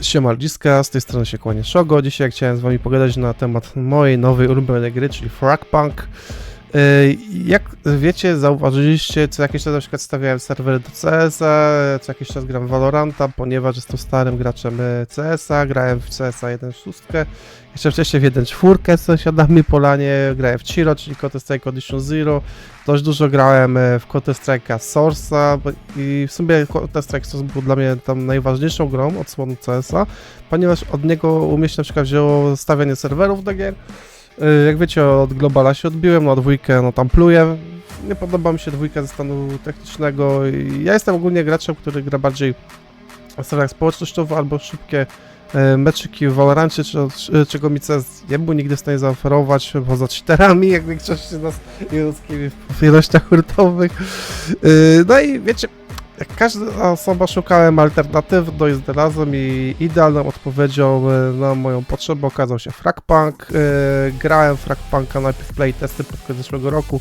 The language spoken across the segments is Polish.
Siema Ludziska, z tej strony się kłania Szogo. Dzisiaj chciałem z wami pogadać na temat mojej nowej ulubionej gry, czyli Fragpunk. Yy, Jak wiecie, zauważyliście, co jakiś czas na przykład stawiałem serwery do CS-a, co jakiś czas gram w Valoranta, ponieważ jestem starym graczem e, CS-a, grałem w CS-a 1.6, jeszcze wcześniej w 1.4 z sąsiadami Polanie, grałem w Chiro, czyli Counter-Strike Edition Zero, dość dużo grałem e, w Counter-Strike'a Source'a i w sumie Counter-Strike Source był dla mnie tam najważniejszą grą odsłoną CS-a, ponieważ od niego u na przykład wzięło stawianie serwerów do gier. Y, Jak wiecie, od Globala się odbiłem, na dwójkę no tam pluję. Nie podoba mi się dwójka ze stanu technicznego. Ja jestem ogólnie graczem, który gra bardziej w seriach społecznościowych albo szybkie e, meczyki w Valorancie, czego mi CS nie był nigdy w stanie zaoferować, poza cheaterami, jak większość z nas ludzkimi w ilościach hurtowych. Y, No i wiecie, jak każda osoba szukałem alternatyw do jazdy razem i idealną odpowiedzią e, na moją potrzebę okazał się Fragpunk. E, Grałem Fragpunka najpierw playtesty pod koniec zeszłego roku.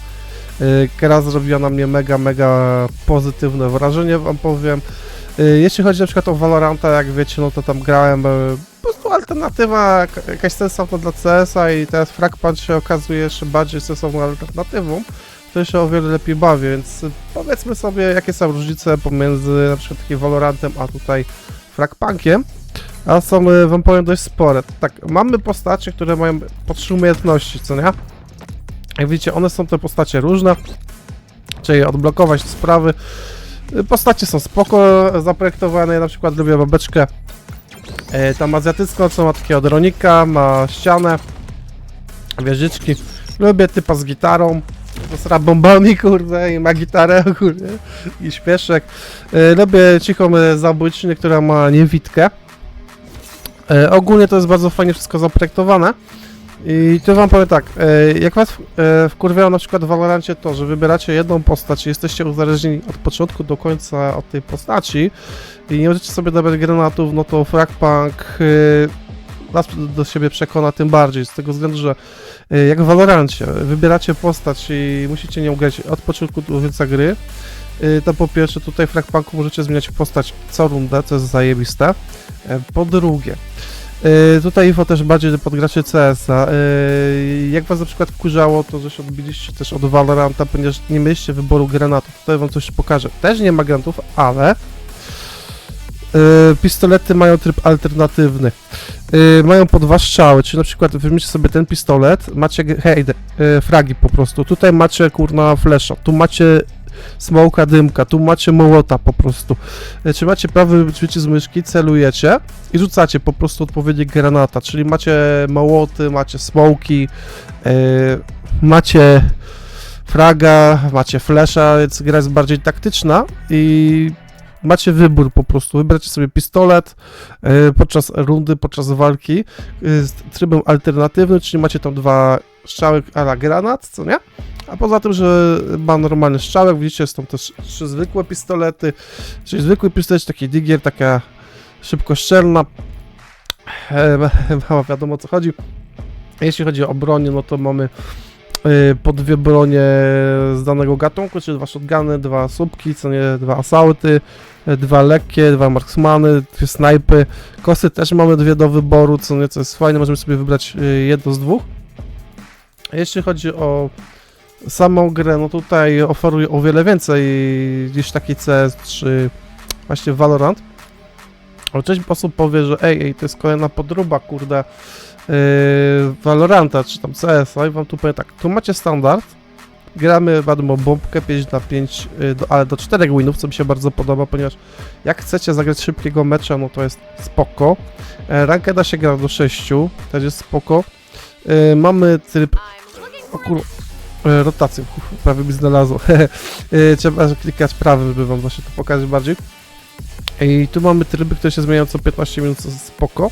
E, Gra zrobiła na mnie mega, mega pozytywne wrażenie, wam powiem. Jeśli chodzi na przykład o Valoranta, jak wiecie, no to tam grałem po prostu alternatywa, jaka- jakaś sensowna dla CS-a i teraz Fragpunk się okazuje jeszcze bardziej sensowną alternatywą to się o wiele lepiej bawię, więc powiedzmy sobie, jakie są różnice pomiędzy na przykład takim Valorantem, a tutaj Fragpunkiem. A są, y, wam powiem, dość spore. Tak, mamy postacie, które mają po trzy umiejętności, co nie? Jak widzicie, one są te postacie różne, czyli odblokować sprawy. Y, Postacie są spoko zaprojektowane, ja na przykład lubię babeczkę e, tam azjatycką, co ma takiego dronika, ma ścianę, wieżyczki. Lubię typa z gitarą, z bombami, kurde, i ma gitarę, kurde, i śpieszek. E, lubię cichą e, zabójczynię, która ma niewidkę. E, ogólnie to jest bardzo fajnie wszystko zaprojektowane. I tu wam powiem tak, e, jak was e, wkurwiało na przykład w Valorancie to, że wybieracie jedną postać i jesteście uzależnieni od początku do końca od tej postaci i nie możecie sobie dawać granatów, no to Fragpunk e, was do siebie przekona tym bardziej, z tego względu, że e, jak w Valorancie wybieracie postać i musicie nią grać od początku do końca gry, e, to po pierwsze tutaj w Fragpunku możecie zmieniać postać co rundę, co jest zajebiste. E, Po drugie, tutaj info też bardziej pod graczy CS-a. Jak was na przykład wkurzało to, że się odbiliście też od Valoranta, ponieważ nie mieliście wyboru granatów. Tutaj wam coś pokażę. Też nie ma ale pistolety mają tryb alternatywny. E, Mają po dwa strzały, czyli na przykład weźmiecie sobie ten pistolet, macie hej, e, fragi po prostu. Tutaj macie kurna flesza, tu macie smoka dymka, tu macie mołota po prostu. E, Trzymacie prawy przycisk myszki, celujecie i rzucacie po prostu odpowiednik granata, czyli macie mołoty, macie smoki, e, macie fraga, macie flesza, więc gra jest bardziej taktyczna i macie wybór po prostu. Wybracie sobie pistolet e, podczas rundy, podczas walki e, z trybem alternatywnym, czyli macie tam dwa strzały a la granat, co nie? A poza tym, że ma normalny strzałek, widzicie, są też trzy zwykłe pistolety, czyli zwykły pistolet, taki digier, taka szybkoszczelna, e, mała wiadomo o co chodzi. Jeśli chodzi o bronię, no to mamy po dwie bronie z danego gatunku, czyli dwa shotguny, dwa słupki, co nie, dwa asauty, e, dwa lekkie, dwa marksmany, dwie snajpy. Kosy też mamy dwie do wyboru, co nie, co jest fajne, możemy sobie wybrać e, jedno z dwóch. Jeśli chodzi o samą grę, no tutaj oferuje o wiele więcej niż taki CS czy właśnie Valorant. Ale część osób powie, że ej, ej, to jest kolejna podróba, kurde, Valoranta, czy tam CS, i wam tu powiem tak, tu macie standard, gramy, wiadomo, bombkę 5 na 5, yy, do, ale do 4 winów, co mi się bardzo podoba, ponieważ jak chcecie zagrać szybkiego mecza, no to jest spoko. E, Rankeda się gra do 6, też jest spoko. Yy, mamy tryb o kur... e, Rotację, prawie mi znalazło. E, Trzeba klikać prawy, żeby wam właśnie to pokazać bardziej. I tu mamy tryby, które się zmieniają co 15 minut, co spoko.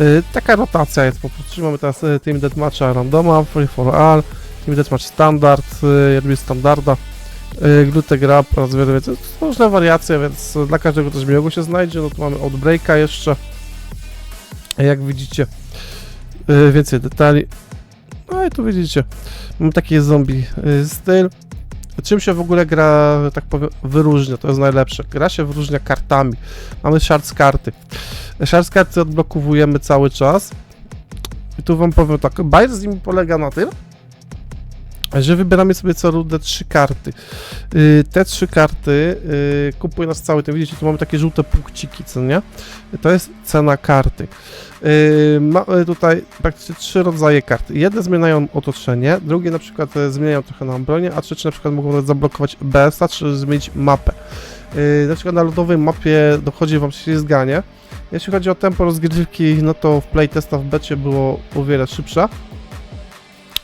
E, Taka rotacja jest po prostu. Mamy teraz e, Team Deathmatcha randoma, Free for All, Team Deathmatch standard, e, ja standarda, Glute Grab. To różne wariacje, więc dla każdego coś miłego się znajdzie. No tu mamy Outbreaka jeszcze. Jak widzicie, więcej detali. No i tu widzicie, mam taki zombie y, styl. Czym się w ogóle gra, tak powiem, wyróżnia, to jest najlepsze. Gra się wyróżnia kartami. Mamy shards karty. Share karty odblokowujemy cały czas. I tu wam powiem tak, bajer z nim polega na tym, że wybieramy sobie co rundę trzy karty. Y, te trzy karty y, kupuje nas cały ten, widzicie, tu mamy takie żółte punkciki, co nie? To jest cena karty. Y, mamy tutaj praktycznie trzy rodzaje kart. Jedne zmieniają otoczenie, drugie na przykład zmieniają trochę nam bronię, a trzecie na przykład mogą nawet zablokować BS-a, czy zmienić mapę. Na przykład na lodowej mapie dochodzi wam ślizganie. Jeśli chodzi o tempo rozgrywki, no to w playtesta w becie było o wiele szybsze.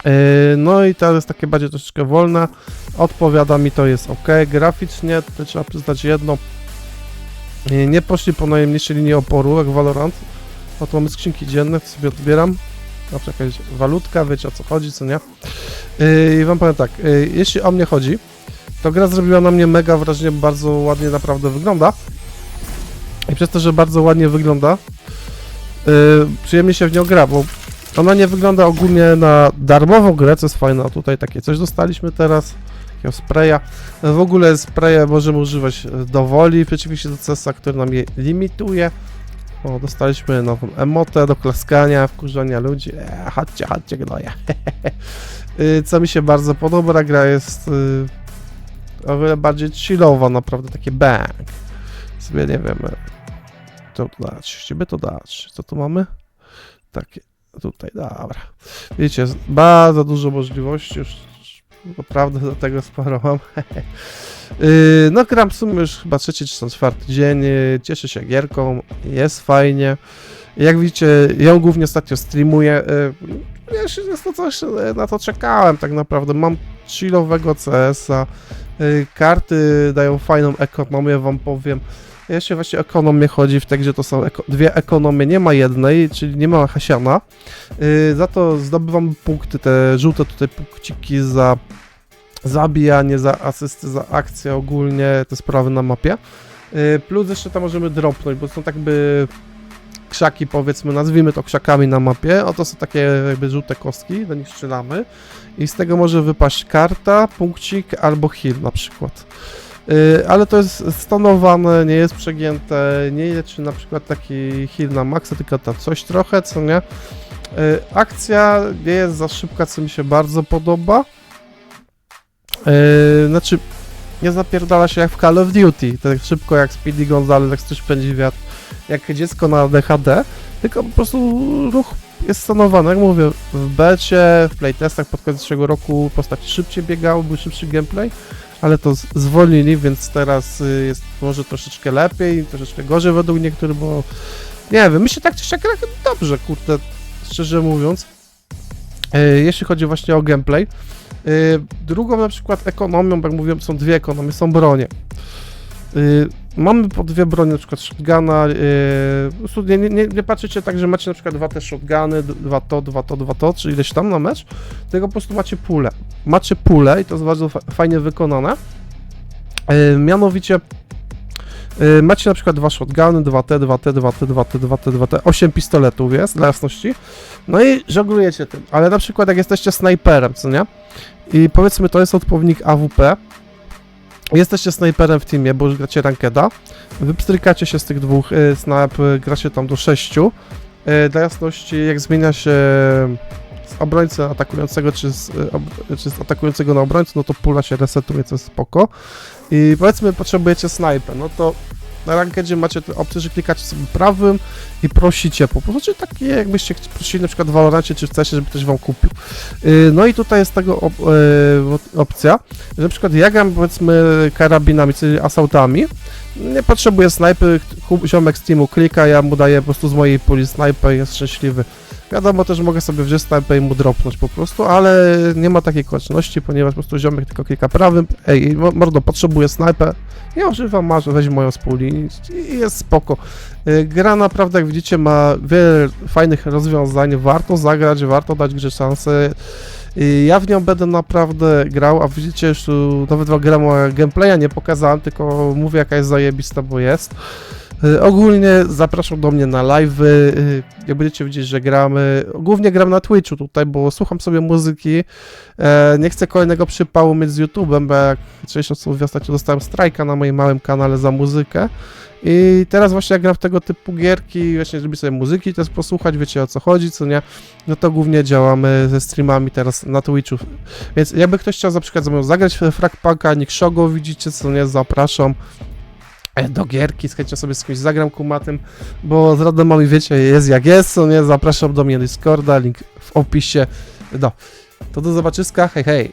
Yy, No i teraz jest takie bardziej troszeczkę wolne. Odpowiada mi to jest ok. Graficznie to trzeba przyznać jedno. Yy, Nie poszli po najmniejszej linii oporu jak Valorant. Oto mamy skrzynki dzienne, to sobie odbieram. Przykład jakaś walutka, wiecie o co chodzi, co nie. Yy, I wam powiem tak, jeśli o mnie chodzi, to gra zrobiła na mnie mega wrażenie, bardzo ładnie naprawdę wygląda. I przez to, że bardzo ładnie wygląda, przyjemnie się w nią gra, bo ona nie wygląda ogólnie na darmową grę, co jest fajne. Tutaj takie coś dostaliśmy teraz, takiego spraya. W ogóle spraye możemy używać do woli, przeciwnie do CS-a, który nam je limituje. O, dostaliśmy nową emotę do klaskania, wkurzania ludzi. Eee, chodźcie, chodźcie, gnoje. Y, co mi się bardzo podoba, gra jest y, o wiele bardziej chillowa, naprawdę takie bang. Sobie nie wiem, e, tu dać, chciałby to dać. Co tu mamy? Takie, tutaj, dobra. Jest bardzo dużo możliwości, już naprawdę do tego sporo mam. Yy, no gram w sumie już chyba trzeci czy czwarty dzień, yy, cieszę się gierką, jest fajnie. Jak widzicie, ją głównie ostatnio streamuję. Yy, ja się jest to coś, na to czekałem tak naprawdę. Mam chillowego CS-a, karty dają fajną ekonomię, wam powiem. Jeśli właśnie ekonomię chodzi w tekście, to są eko dwie ekonomie, nie ma jednej, czyli nie ma Hasiana. Yy, za to zdobywam punkty, te żółte tutaj punkciki za zabijanie, za asysty, za akcję ogólnie, te sprawy na mapie. Yy, plus jeszcze tam możemy dropnąć, bo są tak by krzaki powiedzmy, nazwijmy to krzakami na mapie, oto są takie jakby żółte kostki, do nich strzelamy i z tego może wypaść karta, punkcik albo heal na przykład. Yy, ale to jest stanowane, nie jest przegięte, nie leczy na przykład taki heal na maksa, tylko tam coś trochę, co nie. Yy, akcja nie jest za szybka, co mi się bardzo podoba. Yy, znaczy, nie zapierdala się jak w Call of Duty, tak szybko jak Speedy Gonzales, jak coś pędzi wiatr, jak dziecko na DHD, tylko po prostu ruch jest stanowany, jak mówię, w becie, w playtestach pod koniec zeszłego roku postaci szybciej biegały, był szybszy gameplay, ale to zwolnili, więc teraz y, jest może troszeczkę lepiej, troszeczkę gorzej według niektórych, bo nie wiem, się tak czy siak dobrze, kurde, szczerze mówiąc. E, Jeśli chodzi właśnie o gameplay. E, Drugą na przykład ekonomią, jak mówiłem, są dwie ekonomie, są bronie. Mamy po dwie bronie, na przykład shotguna. prostu Nie, nie, nie, patrzycie tak, że macie na przykład dwa te shotguny, dwa to, dwa to, dwa to, czy ileś tam na mecz, tylko po prostu macie pulę. Macie pulę i to jest bardzo fa- fajnie wykonane. E, Mianowicie e, macie na przykład dwa shotguny, dwa T, dwa T, dwa T, dwa T, dwa T, dwa T, osiem pistoletów jest, dla jasności. No i żonglujecie tym, ale na przykład jak jesteście snajperem, co nie? I powiedzmy to jest odpowiednik AWP, jesteście snajperem w teamie, bo już gracie rankeda, wypstrykacie się z tych dwóch y, snap, y, gracie tam do sześciu. Y, dla jasności, jak zmienia się z obrońcy atakującego, czy z, ob, czy z atakującego na obrońcę, no to pula się resetuje, co jest spoko. I powiedzmy potrzebujecie snajpę, no to na rankedzie macie opcję, że klikacie sobie prawym i prosicie po prostu, czy takie jakbyście prosili na przykład w Valorancie czy w żeby ktoś wam kupił. Yy, No i tutaj jest tego op yy, opcja, że na przykład ja gram powiedzmy karabinami, czyli asautami, nie potrzebuję snajpy, ziomek z teamu klika, ja mu daję po prostu z mojej puli snajpę jest szczęśliwy. Wiadomo też mogę sobie wziąć snajpę i mu dropnąć po prostu, ale nie ma takiej konieczności, ponieważ po prostu ziomek tylko klika prawym, ej mo- mordo, potrzebuję snajpę, ja używam, masz, weź moją z i jest spoko. Y, Gra naprawdę, jak widzicie, ma wiele fajnych rozwiązań, warto zagrać, warto dać grze szansę. Ja w nią będę naprawdę grał, a widzicie, już tu nawet wam gram gameplaya nie pokazałem, tylko mówię jaka jest zajebista, bo jest. Y, Ogólnie zapraszam do mnie na live, jak będziecie widzieć, że gramy. Głównie gram na Twitchu tutaj, bo słucham sobie muzyki. E, nie chcę kolejnego przypału mieć z YouTube'em, bo jak część osób ostatnio dostałem strajka na moim małym kanale za muzykę. I teraz właśnie jak gram w tego typu gierki, właśnie lubię sobie muzyki też posłuchać, wiecie o co chodzi, co nie, no to głównie działamy ze streamami teraz na Twitchu. Więc jakby ktoś chciał na przykład ze mną zagrać w Fragpunka, Nick Shogo, widzicie co nie, zapraszam do gierki, z chęcią sobie z kimś zagram kumatym, bo z randomami wiecie, jest jak jest, nie, zapraszam do mnie Discorda, link w opisie, no, to do zobaczyska, hej hej!